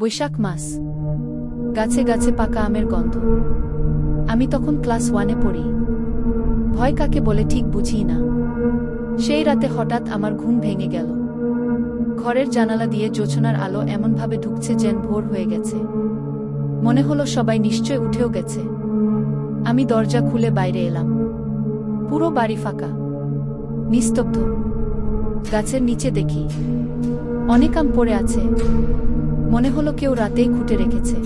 বৈশাখ মাস। গাছে গাছে পাকা আমের গন্ধ। আমি তখন ক্লাস ওয়ানে পড়ি। ভয় কাকে বলে ঠিক বুঝি না। সেই রাতে হঠাৎ আমার ঘুম ভেঙে গেল। ঘরের জানালা দিয়ে জোছনার আলো এমনভাবে ঢুকছে যেন ভোর হয়ে গেছে। মনে হলো সবাই নিশ্চয় উঠেও গেছে। আমি দরজা খুলে বাইরে এলাম। পুরো বাড়ি ফাঁকা। নিস্তব্ধ। গাছের নিচে দেখি। অনেক আম পড়ে আছে। মনে হলো কেউ রাতেই খুঁটে রেখেছে।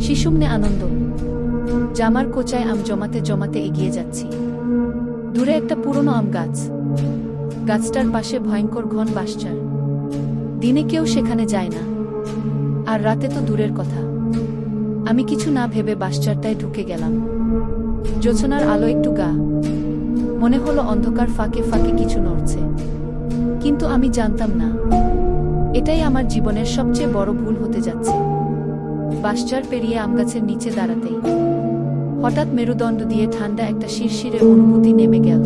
শিশুমনে আনন্দ। জামার কোচায় আম জমাতে জমাতে এগিয়ে যাচ্ছি। দূরে একটা পুরনো আম গাছ। গাছটার পাশে ভয়ঙ্কর ঘন বাসচার দিনে কেউ সেখানে যায় না। আর রাতে তো দূরের কথা। আমি কিছু না ভেবে বাসচারটায় ঢুকে গেলাম। জোছনার আলো একটু গা। মনে হলো অন্ধকার ফাঁকে ফাঁকে কিছু নড়ছে। কিন্তু আমি জানতাম না। এটাই আমার জীবনের সবচেয়ে বড় ভুল হতে যাচ্ছে। বাসচার পেরিয়ে আমগাছের নিচে দাঁড়াতেই। হঠাৎ মেরুদণ্ড দিয়ে ঠান্ডা একটা শিরশিরে অনুভূতি নেমে গেল।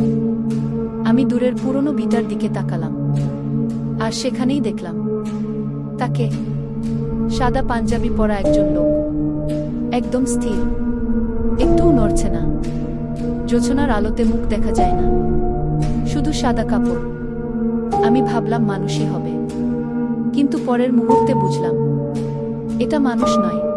আমি দূরের পুরনো বিটার দিকে তাকালাম। আর সেখানেই দেখলাম, তাকে সাদা পাঞ্জাবি পরা একজন লোক। একদম স্থির। একটুও নড়ছে না। জোছনার আলোতে মুখ দেখা যায় না। শুধু সাদা কাপড়। আমি ভাবলাম মানুষই হবে। কিন্তু পরের মুহূর্তে বুঝলাম এটা মানুষ নয়।